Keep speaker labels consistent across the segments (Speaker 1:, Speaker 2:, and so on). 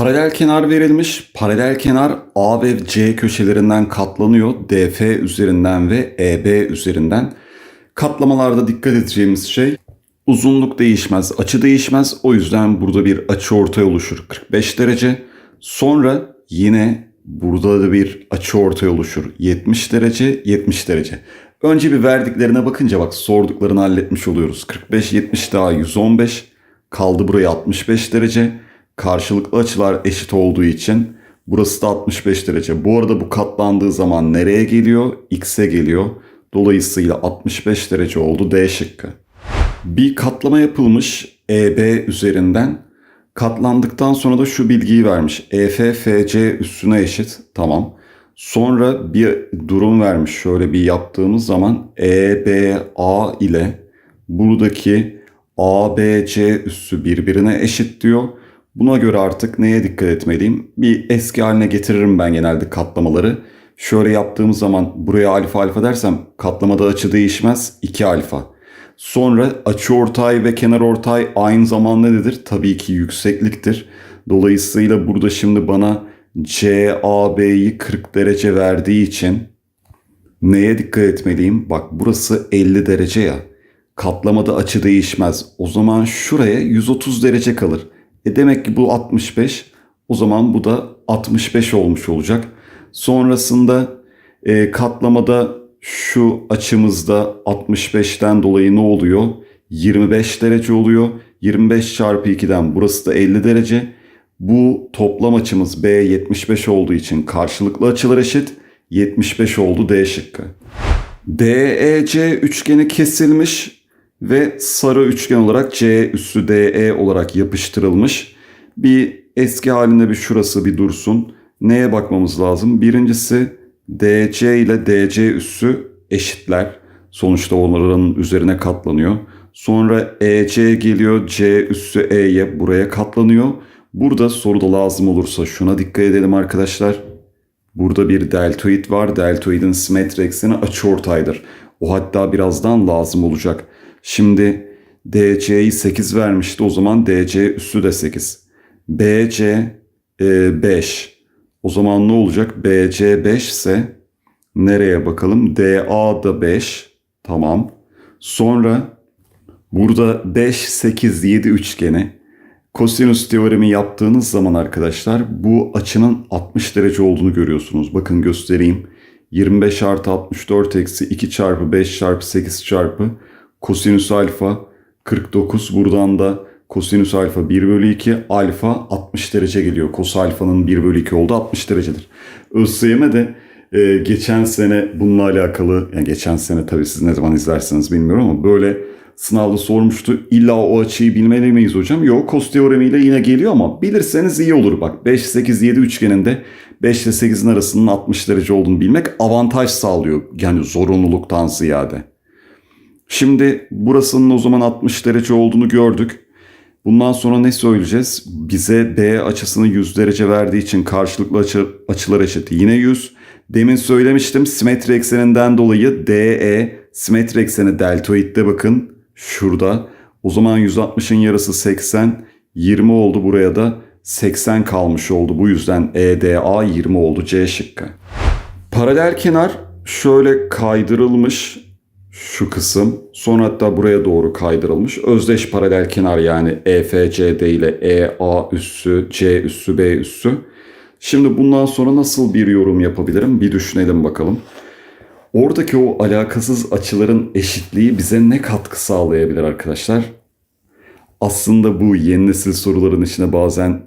Speaker 1: Paralel kenar verilmiş. Paralel kenar A ve C köşelerinden katlanıyor. DF üzerinden ve EB üzerinden. Katlamalarda dikkat edeceğimiz şey uzunluk değişmez, açı değişmez. O yüzden burada bir açı ortay oluşur 45 derece. Sonra yine burada da bir açı ortay oluşur 70 derece, 70 derece. Önce bir verdiklerine bakınca bak sorduklarını halletmiş oluyoruz. 45, 70 daha 115. Kaldı buraya 65 derece. Karşılıklı açılar eşit olduğu için burası da 65 derece. Bu arada bu katlandığı zaman nereye geliyor? X'e geliyor. Dolayısıyla 65 derece oldu D şıkkı. Bir katlama yapılmış EB üzerinden. Katlandıktan sonra da şu bilgiyi vermiş. EFFC üstüne eşit. Tamam. Sonra bir durum vermiş. Şöyle bir yaptığımız zaman EBA ile buradaki ABC üssü birbirine eşit diyor. Buna göre artık neye dikkat etmeliyim? Bir eski haline getiririm ben genelde katlamaları. Şöyle yaptığımız zaman buraya alfa alfa dersem katlamada açı değişmez 2 alfa. Sonra açı ortay ve kenar ortay aynı zamanda nedir? Tabii ki yüksekliktir. Dolayısıyla burada şimdi bana CAB'yi 40 derece verdiği için neye dikkat etmeliyim? Bak burası 50 derece ya. Katlamada açı değişmez. O zaman şuraya 130 derece kalır. E demek ki bu 65. O zaman bu da 65 olmuş olacak. Sonrasında e, katlamada şu açımızda 65'ten dolayı ne oluyor? 25 derece oluyor. 25 çarpı 2'den burası da 50 derece. Bu toplam açımız B 75 olduğu için karşılıklı açılar eşit. 75 oldu D şıkkı. DEC üçgeni kesilmiş ve sarı üçgen olarak C üssü DE olarak yapıştırılmış. Bir eski halinde bir şurası bir dursun. Neye bakmamız lazım? Birincisi DC ile DC üssü eşitler. Sonuçta onların üzerine katlanıyor. Sonra EC geliyor C üssü E'ye buraya katlanıyor. Burada soruda lazım olursa şuna dikkat edelim arkadaşlar. Burada bir deltoid var. Deltoidin simetri ekseni açıortaydır. O hatta birazdan lazım olacak. Şimdi DC'yi 8 vermişti. O zaman DC üssü de 8. BC e, 5. O zaman ne olacak? BC 5 ise nereye bakalım? DA da 5. Tamam. Sonra burada 5, 8, 7 üçgeni Kosinüs teoremi yaptığınız zaman arkadaşlar bu açının 60 derece olduğunu görüyorsunuz. Bakın göstereyim. 25 artı 64 eksi 2 çarpı 5 çarpı 8 çarpı kosinüs alfa 49. Buradan da kosinüs alfa 1 bölü 2 alfa 60 derece geliyor. Kos alfanın 1 bölü 2 oldu 60 derecedir. ÖSYM de e, geçen sene bununla alakalı yani geçen sene tabii siz ne zaman izlersiniz bilmiyorum ama böyle sınavda sormuştu. İlla o açıyı bilmeli miyiz hocam? Yok kos teoremiyle yine geliyor ama bilirseniz iyi olur bak. 5, 8, 7 üçgeninde 5 ile 8'in arasının 60 derece olduğunu bilmek avantaj sağlıyor. Yani zorunluluktan ziyade. Şimdi burasının o zaman 60 derece olduğunu gördük. Bundan sonra ne söyleyeceğiz? Bize B açısını 100 derece verdiği için karşılıklı açı, açılar eşit. Yine 100. Demin söylemiştim simetri ekseninden dolayı DE simetri ekseni deltoidde bakın şurada. O zaman 160'ın yarısı 80. 20 oldu buraya da 80 kalmış oldu. Bu yüzden EDA 20 oldu C şıkkı. Paralel kenar şöyle kaydırılmış şu kısım. Sonra hatta buraya doğru kaydırılmış. Özdeş paralel kenar yani EFCD ile EA üssü, C üssü, B üssü. Şimdi bundan sonra nasıl bir yorum yapabilirim? Bir düşünelim bakalım. Oradaki o alakasız açıların eşitliği bize ne katkı sağlayabilir arkadaşlar? Aslında bu yeni nesil soruların içine bazen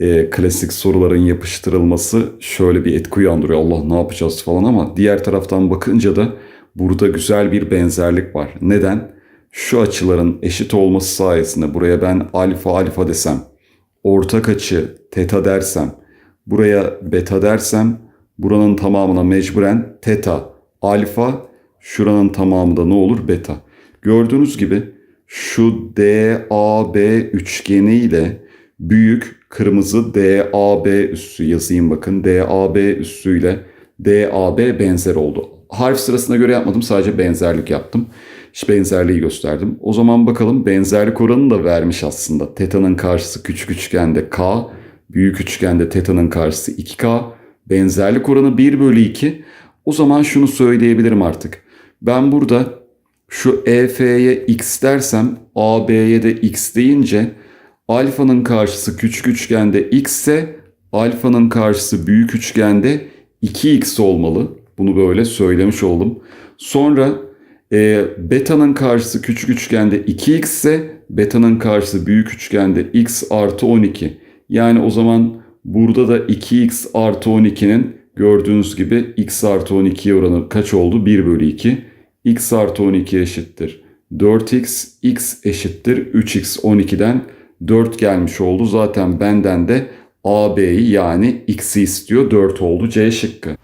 Speaker 1: e, klasik soruların yapıştırılması şöyle bir etki uyandırıyor. Allah ne yapacağız falan ama diğer taraftan bakınca da burada güzel bir benzerlik var. Neden? Şu açıların eşit olması sayesinde buraya ben alfa alfa desem, ortak açı teta dersem, buraya beta dersem buranın tamamına mecburen teta, alfa, şuranın tamamında ne olur? Beta. Gördüğünüz gibi şu DAB üçgeni ile büyük kırmızı DAB üssü yazayım bakın. DAB üssüyle DAB benzer oldu. Harf sırasına göre yapmadım sadece benzerlik yaptım. İşte benzerliği gösterdim. O zaman bakalım benzerlik oranını da vermiş aslında. Teta'nın karşısı küçük üçgende K, Büyük üçgende teta'nın karşısı 2K. Benzerlik oranı 1 bölü 2. O zaman şunu söyleyebilirim artık. Ben burada şu EF'ye x dersem AB'ye de x deyince alfanın karşısı küçük üçgende x ise alfanın karşısı büyük üçgende 2x olmalı. Bunu böyle söylemiş oldum. Sonra e, beta'nın karşısı küçük üçgende 2x ise beta'nın karşısı büyük üçgende x artı 12. Yani o zaman burada da 2x artı 12'nin gördüğünüz gibi x artı 12'ye oranı kaç oldu? 1 bölü 2. x artı 12 eşittir. 4x, x eşittir 3x 12'den 4 gelmiş oldu. Zaten benden de AB'yi yani x'i istiyor. 4 oldu C şıkkı.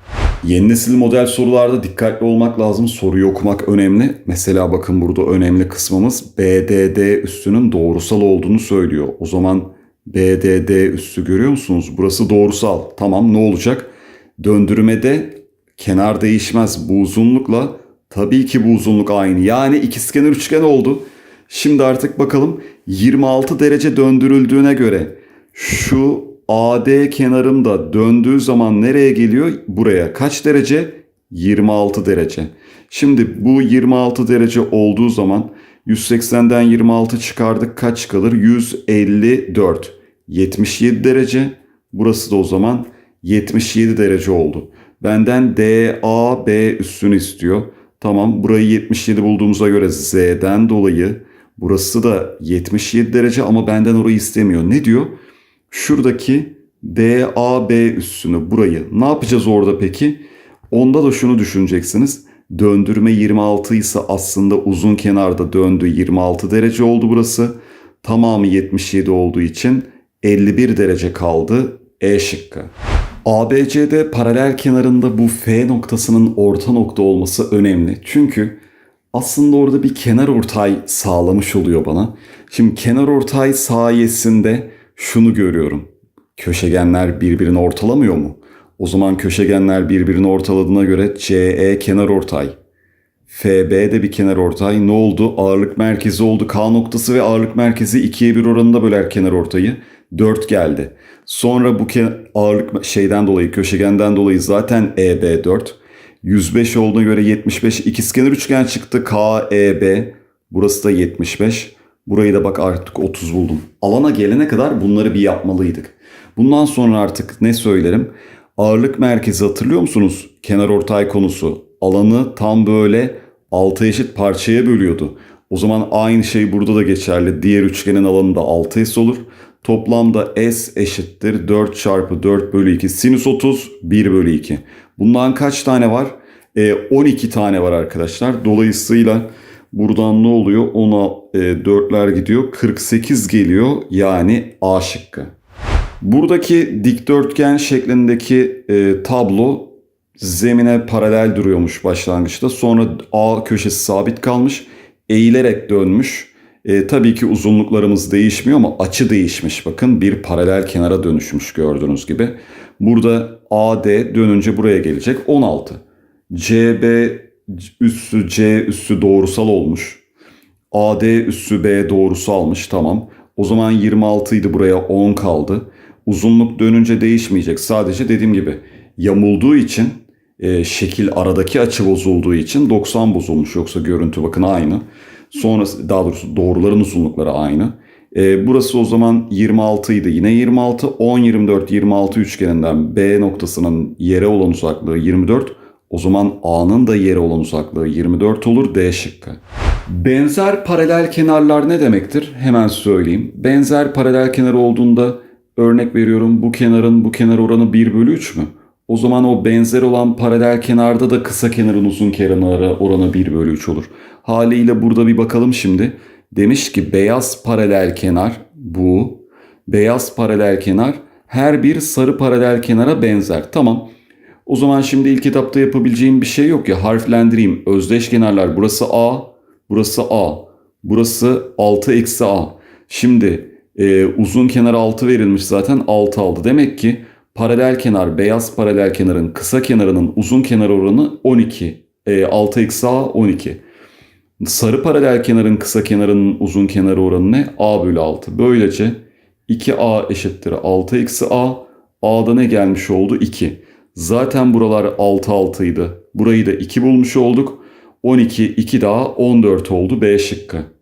Speaker 1: Yeni nesil model sorularda dikkatli olmak lazım. Soruyu okumak önemli. Mesela bakın burada önemli kısmımız BDD üssünün doğrusal olduğunu söylüyor. O zaman BDD üssü görüyor musunuz? Burası doğrusal. Tamam ne olacak? Döndürmede kenar değişmez. Bu uzunlukla tabii ki bu uzunluk aynı. Yani ikizkenar üçgen oldu. Şimdi artık bakalım 26 derece döndürüldüğüne göre şu AD kenarım da döndüğü zaman nereye geliyor? Buraya. Kaç derece? 26 derece. Şimdi bu 26 derece olduğu zaman 180'den 26 çıkardık kaç kalır? 154. 77 derece. Burası da o zaman 77 derece oldu. Benden DAB üssünü istiyor. Tamam burayı 77 bulduğumuza göre Z'den dolayı burası da 77 derece ama benden orayı istemiyor. Ne diyor? Şuradaki DAB üssünü burayı ne yapacağız orada peki? Onda da şunu düşüneceksiniz. Döndürme 26 ise aslında uzun kenarda döndü 26 derece oldu burası. Tamamı 77 olduğu için 51 derece kaldı E şıkkı. ABCD paralel kenarında bu F noktasının orta nokta olması önemli. Çünkü aslında orada bir kenar ortay sağlamış oluyor bana. Şimdi kenar ortay sayesinde şunu görüyorum. Köşegenler birbirini ortalamıyor mu? O zaman köşegenler birbirini ortaladığına göre CE kenar ortay. FB de bir kenar ortay. Ne oldu? Ağırlık merkezi oldu. K noktası ve ağırlık merkezi 2'ye 1 oranında böler kenar ortayı. 4 geldi. Sonra bu ağırlık şeyden dolayı, köşegenden dolayı zaten EB 4. 105 olduğuna göre 75 ikizkenar üçgen çıktı. KEB. Burası da 75. Burayı da bak artık 30 buldum. Alana gelene kadar bunları bir yapmalıydık. Bundan sonra artık ne söylerim? Ağırlık merkezi hatırlıyor musunuz? Kenar ortay konusu. Alanı tam böyle 6 eşit parçaya bölüyordu. O zaman aynı şey burada da geçerli. Diğer üçgenin alanı da 6S olur. Toplamda S eşittir 4 çarpı 4 bölü 2 sinüs 30 1 bölü 2. Bundan kaç tane var? E, 12 tane var arkadaşlar. Dolayısıyla buradan ne oluyor? 10'a e, 4'ler gidiyor. 48 geliyor. Yani A şıkkı. Buradaki dikdörtgen şeklindeki e, tablo zemine paralel duruyormuş başlangıçta. Sonra A köşesi sabit kalmış. Eğilerek dönmüş. E, tabii ki uzunluklarımız değişmiyor ama açı değişmiş. Bakın bir paralel kenara dönüşmüş gördüğünüz gibi. Burada AD dönünce buraya gelecek 16. CB üssü C üssü doğrusal olmuş. AD üssü B doğrusu almış tamam. O zaman 26 idi buraya 10 kaldı. Uzunluk dönünce değişmeyecek. Sadece dediğim gibi yamulduğu için e, şekil aradaki açı bozulduğu için 90 bozulmuş. Yoksa görüntü bakın aynı. Sonrası daha doğrusu doğruların uzunlukları aynı. E, burası o zaman 26 idi. Yine 26, 10, 24, 26 üçgeninden B noktasının yere olan uzaklığı 24. O zaman A'nın da yere olan uzaklığı 24 olur D şıkkı. Benzer paralel kenarlar ne demektir? Hemen söyleyeyim. Benzer paralel kenar olduğunda örnek veriyorum bu kenarın bu kenar oranı 1 bölü 3 mü? O zaman o benzer olan paralel kenarda da kısa kenarın uzun kenarı oranı 1 bölü 3 olur. Haliyle burada bir bakalım şimdi. Demiş ki beyaz paralel kenar bu. Beyaz paralel kenar her bir sarı paralel kenara benzer. Tamam. O zaman şimdi ilk etapta yapabileceğim bir şey yok ya harflendireyim. Özdeş kenarlar burası A, burası A, burası 6 eksi A. Şimdi e, uzun kenar 6 verilmiş zaten 6 aldı. Demek ki paralel kenar beyaz paralel kenarın kısa kenarının uzun kenar oranı 12. E, 6 eksi A 12. Sarı paralel kenarın kısa kenarının uzun kenarı oranı ne? A bölü 6. Böylece 2a eşittir 6 eksi a. A'da ne gelmiş oldu? 2. Zaten buralar 6 6 idi. Burayı da 2 bulmuş olduk. 12 2 daha 14 oldu B şıkkı.